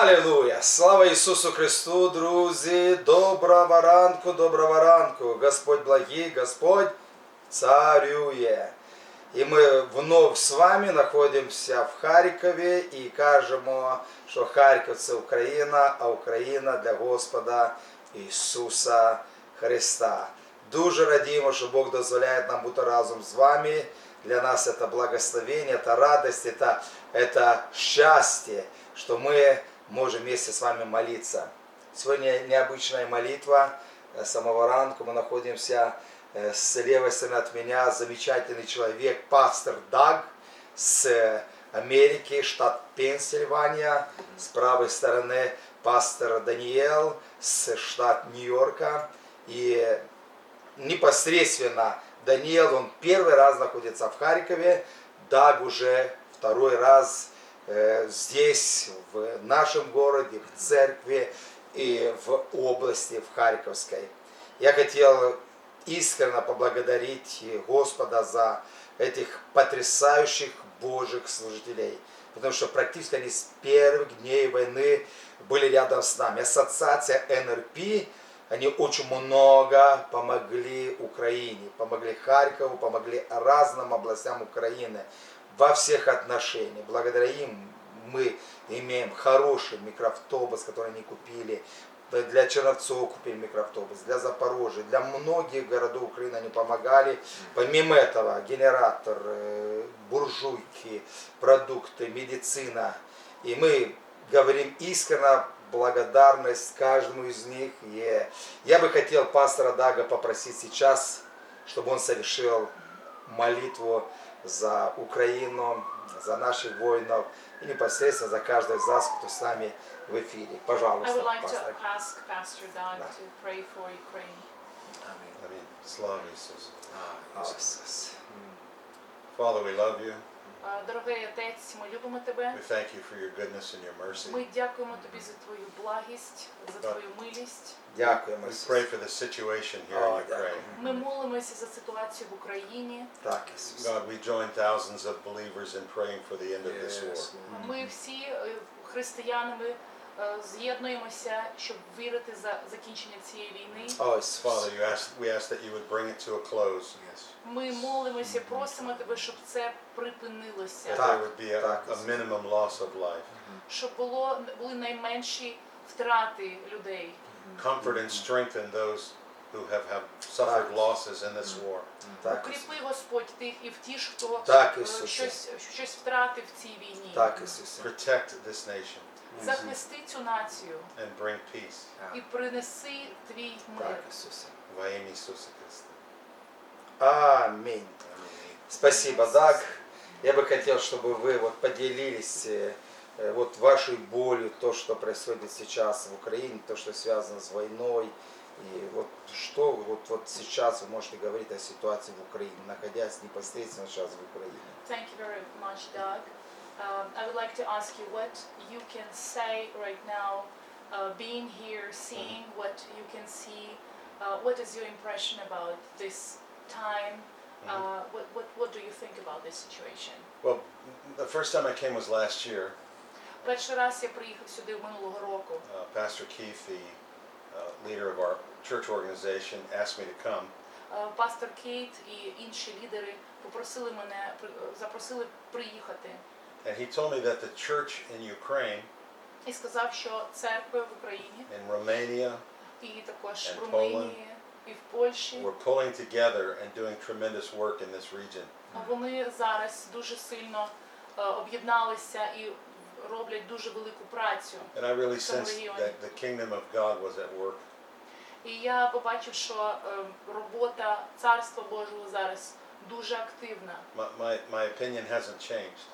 Алілуя! Слава Ісусу Христу, друзі! Доброго ранку, доброго ранку! Господь благий, Господь царює. І ми вновь з вами знаходимося в Харкові і кажемо, що Харків це Україна, а Україна для Господа Ісуса Христа. Дуже радіємо, що Бог дозволяє нам бути разом з вами. Для нас это благословение, это радость, это, это счастье, что мы можем вместе с вами молиться. Сегодня необычная молитва. Э, самого ранку мы находимся э, с левой стороны от меня замечательный человек, пастор Даг с э, Америки, штат Пенсильвания. С правой стороны пастор Даниэл с штат Нью-Йорка. И непосредственно Даниил, он первый раз находится в Харькове, Даг уже второй раз здесь, в нашем городе, в церкви и в области, в Харьковской. Я хотел искренне поблагодарить Господа за этих потрясающих Божьих служителей. Потому что практически они с первых дней войны были рядом с нами. Ассоциация НРП, они очень много помогли Украине, помогли Харькову, помогли разным областям Украины во всех отношениях. Благодаря им мы имеем хороший микроавтобус, который они купили. Для Черновцов купили микроавтобус, для Запорожья, для многих городов Украины они помогали. Помимо этого, генератор, э, буржуйки, продукты, медицина. И мы говорим искренне благодарность каждому из них. И я бы хотел пастора Дага попросить сейчас, чтобы он совершил молитву за Украину, за наших воинов и непосредственно за каждого из вас, кто с нами в эфире. I Пожалуйста, would like to пастор. ask Pastor Doug Да. to pray for Ukraine. Аминь. Слава Иисусу. Иисус. Father, we love you. Е, Дорогий отець, ми любимо тебе. We thank you for your goodness and your mercy. Ми дякуємо тобі за твою благість, за Так. твою милість. Дякуємо, We pray for the situation here Oh, in Ukraine. Ми молимося за ситуацію в Україні. Так, Ісус. God, we join thousands of believers in praying for the end of this war. Ми всі е, християнами з'єднуємося, щоб вірити за закінчення цієї війни. О, Ісус. Father, you ask, we ask that you would bring it to a close. Ми молимося, просимо тебе, щоб це припинилося, That there would be a, a minimum loss of life. щоб було були найменші втрати людей. Comfort and strengthen those who have, have suffered losses in this war. Так, Укріпи Господь тих і втіш, хто Так, е, щось, щось втратив в цій війні. Так, Ісус. Protect this nation Захисти цю націю and bring peace. і принеси твій мир. Так, Ісус. Во имя Иисуса Христа. Аминь. Спасибо, Даг. Я бы хотел, чтобы вы вот поделились э, э, вот вашей болью, то, что происходит сейчас в Украине, то, что связано с войной. И вот что вот, вот сейчас вы можете говорить о ситуации в Украине, находясь непосредственно сейчас в Украине. Thank you very much, Doug. Um, I would like to ask you what you can say right now, uh, being here, seeing what you can see. Uh, what is your impression about this time? Uh, what, what, what do you think about this situation? Well, the first time I came was last year. Перший раз я приїхав сюди минулого року. Uh, Pastor Keith, the uh, leader of our church organization, asked me to come. Е, Пастор Кейт і інші лідери попросили мене, при- запросили приїхати. And he told me that the church in Ukraine, І сказав, що церкви в Україні in Romania, і також And в Румунії і в Польщі were pulling together and doing tremendous work in this region. вони зараз дуже sильно е, об'єдналися і роблять дуже велику працю. And I really Some sensed region. that the kingdom of God was at work. І я побачив, що е, робота Царства Божого зараз дуже активна. My, my, my opinion hasn't changed.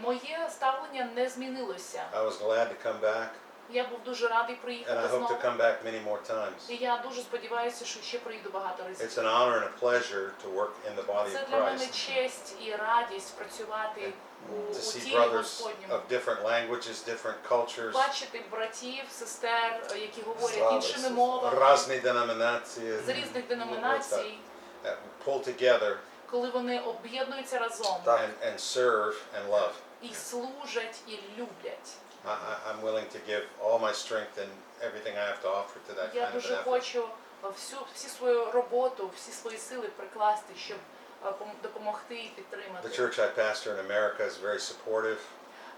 Моє ставлення не змінилося. I was glad to come back, Я був дуже радий and I приїхати hope to знову. come back many more times. І я дуже сподіваюся, що ще приїду багато разів. It's an honor and a pleasure to work in the body Це для мене Christ, честь і радість працювати у, to see тілі brothers Господньому. of different languages, different cultures, Бачити братів, сестер, які говорять іншими мовами разные з різних деномінацій, pull together коли вони об'єднуються разом and, and serve and love. і служать, і люблять. I, I, I'm willing to give all my strength and everything I have to offer to that Я kind of an дуже effort. хочу е, всю, всі свою роботу, всі свої сили прикласти, щоб е, пом- допомогти і The підтримати. church I pastor in America is very supportive.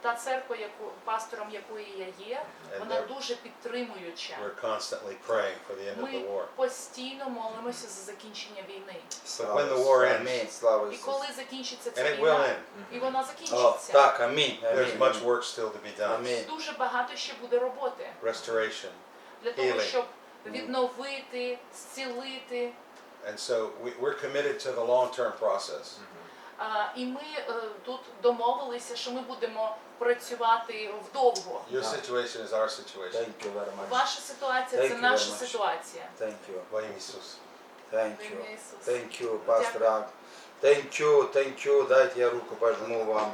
Та церква, яку пастором якої я є, вона дуже підтримуюча. We're constantly praying for the end of the war. постійно молимося за закінчення війни. Слава when the war ends- І коли закінчиться ця війна, і вона закінчиться, так, амінь. There's much work still to be done. Дуже багато ще буде роботи Restoration. для того, щоб відновити, зцілити. And so we, we're committed to the long-term process. А, І ми е, тут домовилися, що ми будемо працювати вдовго. Your Yeah. situation is our situation. Thank you very much. Ваша ситуація Thank це you наша very much. ситуація. Thank you. Во ім'я Ісуса. Thank Во you. ім'я Ісуса. Thank you, пастор Дякую. Ак. Thank you, thank you. Дайте я руку пожму вам.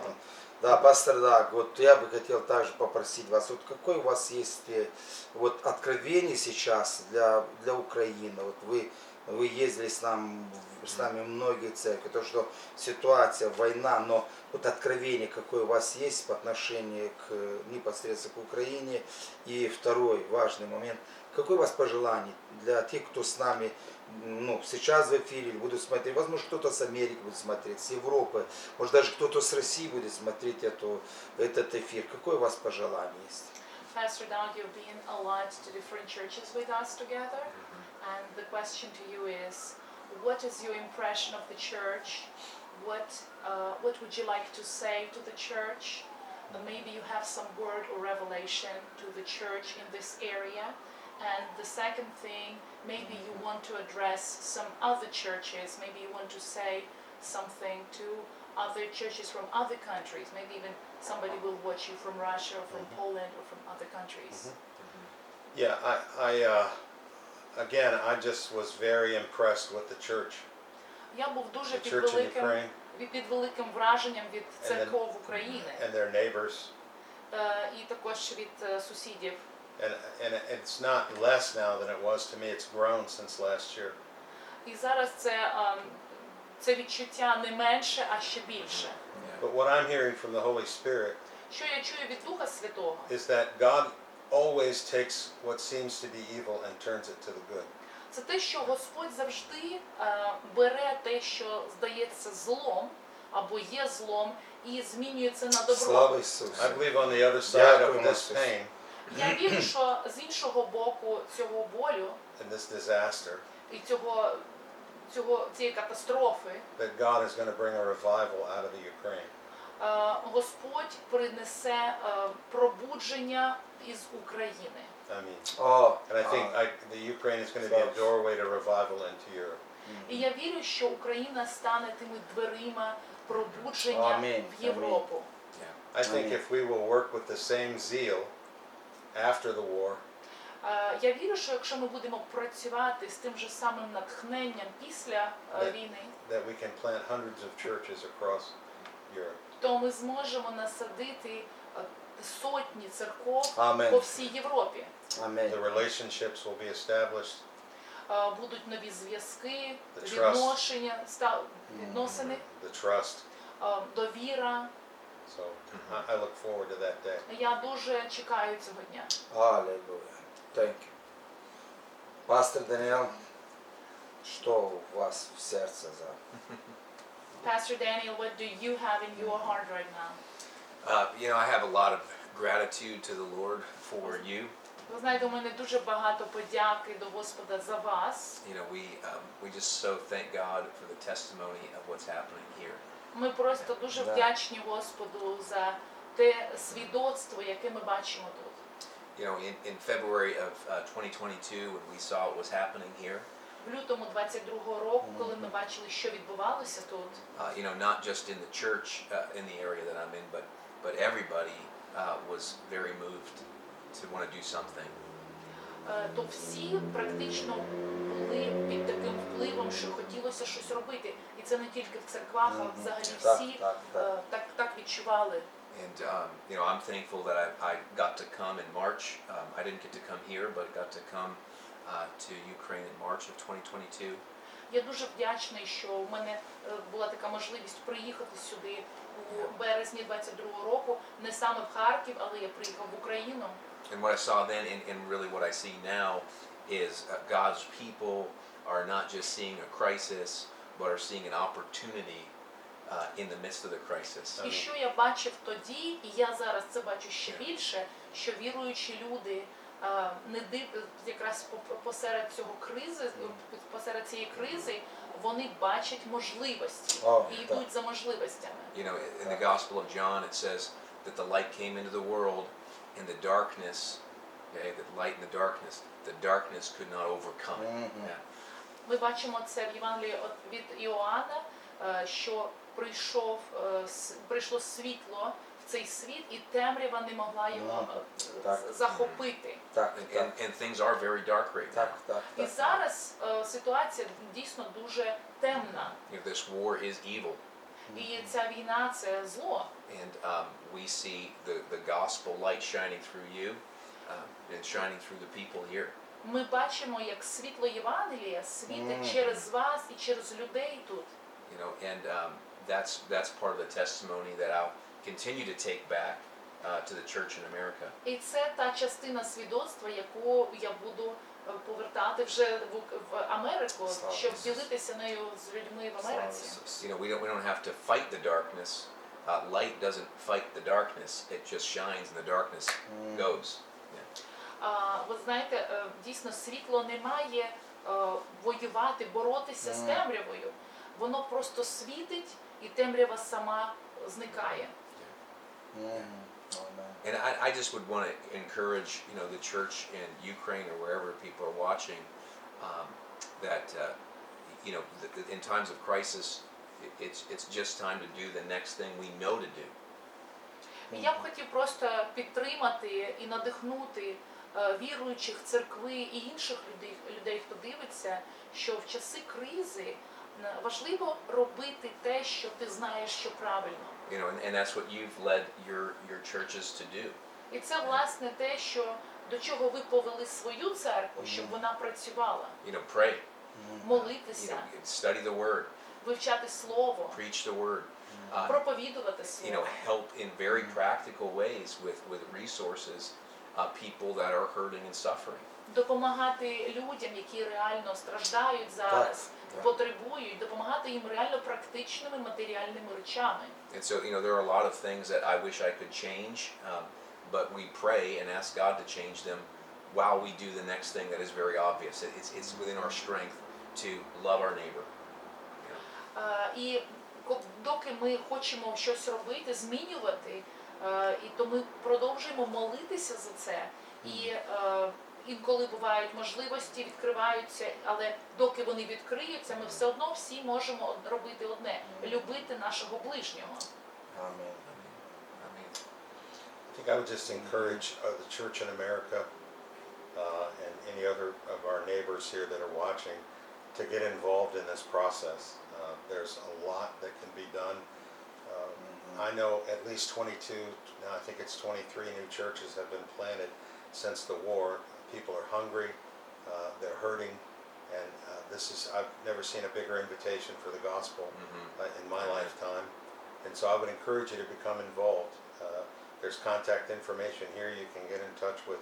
Да, пастор Даг, вот я бы хотел также попросить вас, вот какой у вас есть э, вот откровение сейчас для, для Украины? Вот вы, вы ездили с, нам, с нами в многие церкви, то, что ситуация, война, но вот откровение, какое у вас есть по отношению к непосредственно к Украине? И второй важный момент, какое у вас пожелание для тех, кто с нами ну, сейчас в эфире будут смотреть, возможно, кто-то с Америки будет смотреть, с Европы, может, даже кто-то с России будет смотреть эту, этот эфир. Какое у вас пожелание есть? Pastor Doug, you've been a lot to different churches with us together, and the question to you is, what is your impression of the church? What uh, what would you like to say to the church? Uh, maybe you have some word or revelation to the church in this area. And the second thing, maybe you want to address some other churches. Maybe you want to say something to other churches from other countries. Maybe even somebody will watch you from Russia or from Poland or from other countries. Yeah, I, I, uh, again, I just was very impressed with the church, Я був дуже the під church in великим, Ukraine від- під великим враженням від then- церков України and their neighbors. е, і також від е, сусідів. And, and it's not less now than it was to me. It's grown since last year. І зараз це, ем, це відчуття не менше, а ще більше. But what I'm hearing from the Holy Spirit Що я чую від Духа Святого? is that God always takes what seems to be evil and turns it to the good. Це те, що Господь завжди е, бере те, що здається злом або є злом, і змінює це на Слава добро. I believe on the other side of Дякую, this Господь. pain Я вірю, що з іншого боку цього болю and this disaster, і цього, цього цієї катастрофи that God is going to bring a revival out of the Ukraine. е, Господь принесе е, пробудження із України. I mean, О, and I think I, the Ukraine is going to be a doorway to revival into Europe. І я вірю, що Україна стане тими дверима пробудження Амінь, в Європу. I think if we will work with the same zeal after the war, Е, Я вірю, що якщо ми будемо працювати з тим же самим натхненням після е, війни, that we can plant hundreds of churches across Europe. то ми зможемо насадити е, сотні церков Амен. по всій Європі. Аминь. The relationships will be established, Е, Будуть нові зв'язки, The trust. відношення, ста- відносини, the trust. е, довіра. So I, I look forward to that day. Я дуже чекаю цього дня. Аллилуйя. Thank you. Пастор Даниэл, что у вас в сердце за? Pastor Daniel, what do you have in your heart right now? Uh, you know, I have a lot of gratitude to the Lord for you. Ви знаєте, у мене дуже багато подяки до Господа за вас. You know, we um, we just so thank God for the testimony of what's happening here. Ми просто дуже Да. вдячні Господу за те свідоцтво, яке ми бачимо тут. You know, in, in February of uh, 2022, when we saw what was happening here, В лютому 22-го року, коли ми бачили, що відбувалося тут, uh, you know, not just in the church uh, in the area that I'm in, but but everybody uh, was very moved to want to do something. е, то всі практично були під таким впливом, що хотілося щось робити. І це не тільки в церквах, а Мгм. взагалі Так, всі так, так. е, так, так відчували. And um, you know, I'm thankful that I, I got to come in March. Um, I didn't get to come here, but got to come uh, to Ukraine in March of 2022. Я дуже вдячний, що в мене е, була така можливість приїхати сюди у березні 22-го року, не саме в Харків, але я приїхав в Україну. And what I saw then, and, and really what I see now, is uh, God's people are not just seeing a crisis, but are seeing an opportunity uh, in the midst of the crisis. І що я бачив тоді, і я зараз це бачу ще більше, що віруючі люди не див якраз по- посеред цього кризи, посеред цієї кризи, вони бачать можливості і йдуть за можливостями. You know, in the Gospel of John, it says that the light came into the world, and the darkness, okay, the light and the darkness, the darkness could not overcome it. Мгм. Yeah. Ми бачимо це в Євангелії от- від Іоанна, е, що прийшов е, с- прийшло світло цей світ, і темрява не могла його е, Так. захопити. Так, And, так, and, and things are very dark right now. так, так, І зараз е, ситуація дійсно дуже темна. You know, this war is evil. І ця війна це зло. And um, we see the, the gospel light shining through you uh, and shining through the people here. Ми бачимо, як світло Євангелія світить через вас і через людей тут. You know, and um, that's that's part of the testimony that I'll continue to take back uh, to the church in America. І це та частина свідоцтва, яку я буду е, повертати вже в, Америку, щоб ділитися нею з людьми в Америці. You know, we don't we don't have to fight the darkness. Uh, light doesn't fight the darkness; it just shines, and the darkness Мгм. goes. А, ви знаєте, е, дійсно світло не має е, воювати, боротися з темрявою. Воно просто світить, і темрява сама зникає. And I, I just would want to encourage, you know, the church in Ukraine or wherever people are watching, um, that uh, you know, th- in times of crisis, it- it's it's just time to do the next thing we know to do. Я б хотів просто підтримати і надихнути е, віруючих церкви і інших людей, людей, хто дивиться, що в часи кризи е, важливо робити те, що ти знаєш, що правильно. You know, and, and that's what you've led your your churches to do. І це власне те, що до чого ви повели свою церкву, щоб вона працювала, You know, pray. Мгм. You молитися, know, study the word, вивчати слово, preach the word. Uh, проповідувати you слово. know, help in very practical ways with with resources, uh, people that are hurting and suffering. допомагати людям, які реально страждають зараз, так. потребують, допомагати їм реально практичними матеріальними речами. And so, you know, there are a lot of things that I wish I could change, um, but we pray and ask God to change them while we do the next thing that is very obvious. It's, it's within our strength to love our neighbor. Е, І доки ми хочемо щось робити, змінювати, е, і то ми продовжуємо молитися за це. І е, інколи бувають можливості, відкриваються, але доки вони відкриються, ми все одно всі можемо робити одне любити нашого ближнього. Амен. I I think I would just encourage uh, the church in America uh, and any other of our neighbors here that are watching to get involved in this process. Uh, there's a lot that can be done. Um, I know at least 22, now I think it's 23 new churches have been planted since the war. People are hungry, uh, they're hurting, and uh, this is, I've never seen a bigger invitation for the gospel mhm. uh, in my lifetime. And so I would encourage you to become involved. Uh, there's contact information here. You can get in touch with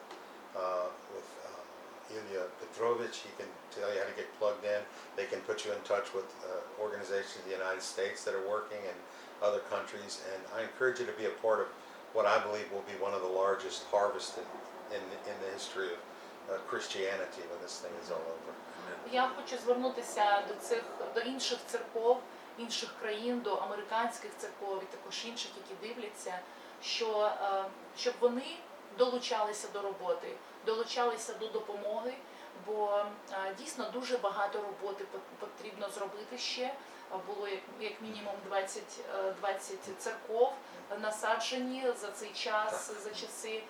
uh, with uh, Ilya Petrovich. He can tell you how to get plugged in. They can put you in touch with uh, organizations in the United States that are working in other countries. And I encourage you to be a part of what I believe will be one of the largest harvested in in the history of uh, Christianity when this thing is all over. Я хочу звернутися до цих до інших церков, інших країн, до американських церков і також інших, які дивляться, що е, щоб вони долучалися до роботи, долучалися до допомоги, бо е, дійсно дуже багато роботи пот- потрібно зробити ще. Було як, як мінімум 20, е, 20 церков насаджені за цей час, за часи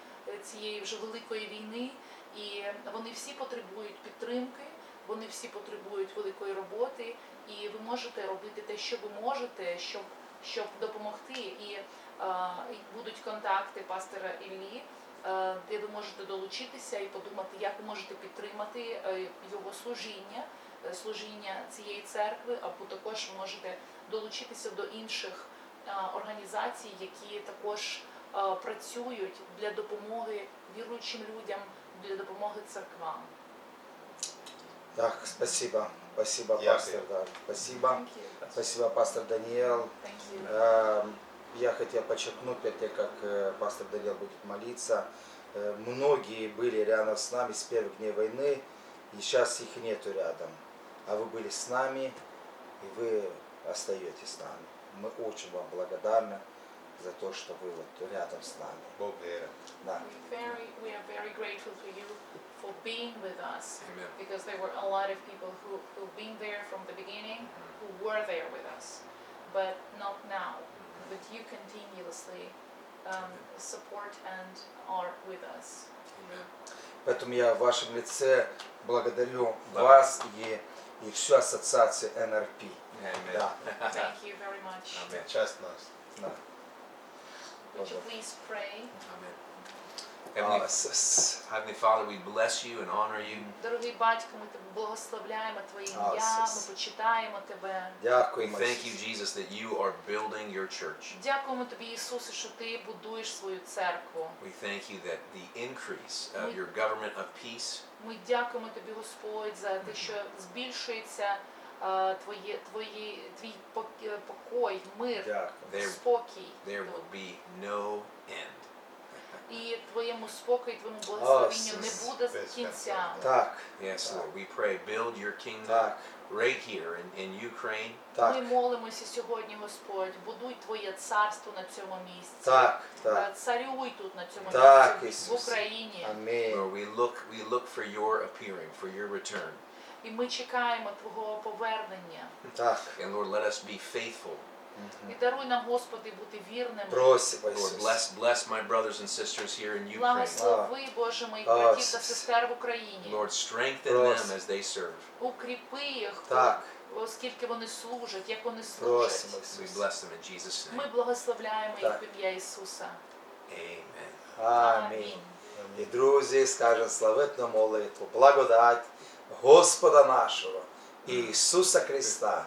цієї вже великої війни, і вони всі потребують підтримки. Вони всі потребують великої роботи, і ви можете робити те, що ви можете, щоб, щоб допомогти. І, е, будуть контакти пастора Іллі, е, де ви можете долучитися і подумати, як ви можете підтримати е, його служіння, е, служіння цієї церкви, або також ви можете долучитися до інших е, організацій, які також е, працюють для допомоги віруючим людям, для допомоги церквам. Так, спасибо. Спасибо, Дякую. пастор. Да. Спасибо. Thank you. Спасибо, пастор Даниил. Thank you. Э, Я хотел подчеркнуть, тем, как э, пастор Даниил будет молиться, э, многие были рядом с нами с первых дней войны, и сейчас их нету рядом. А вы были с нами, и вы остаетесь с нами. Мы очень вам благодарны за то, что вы вот рядом с нами. Бог верен. Да. We very, we are very grateful to you for being with us Amen. because there were a lot of people who who've been there from the beginning, who were there with us, but not now. But you continuously um, support and are with us. Amen. Поэтому я в вашем лице благодарю Да. вас и, и всю ассоциацию НРП. Amen. Да. Thank you very much. Amen. Честь нас. Да. Would you please pray? Amen. А, Heavenly, с- с- Heavenly Father, we bless you and honor you. Дорогий батько, ми тебе благословляємо Твоє ім'я, ми почитаємо тебе. We Дякуємо. thank you, Jesus, that you are building your church. Дякуємо тобі, Ісусе, що ти будуєш свою церкву. We thank you that the increase of your government of peace Ми дякуємо тобі, Господь, за те, що збільшується е, твоє, твої, твій пок- е, покой, мир. There- спокій. there will be no end. І твоєму спокою, твоєму благословенню О, не буде Без кінця. Так, Yes, Lord, we pray, build your kingdom так, right here in, in Ukraine. так, Ми молимося сьогодні, Господь, будуй Твоє царство на цьому місці. так, Е, так. Царюй тут на цьому Так, місці, в Ісусе. Україні. Амінь. Lord, we look, we look for your appearing, for your return. І ми чекаємо Твого повернення. Так. And Lord, let us be faithful. І даруй нам, Господи, бути вірними. Просимо, Lord, Ісус. bless, bless my brothers and sisters here in Ukraine. Благослови, Боже, моїх А, братів та сестер в Україні. Lord, strengthen them as they serve. Укріпи їх, Так. оскільки вони служать, як вони служать. Просимо, We Ісус. bless them in Jesus' Ми name. благословляємо їх Так. в ім'я Ісуса. Amen. Амінь. І друзі, скажемо славетну молитву, благодать Господа нашого, Ісуса Христа,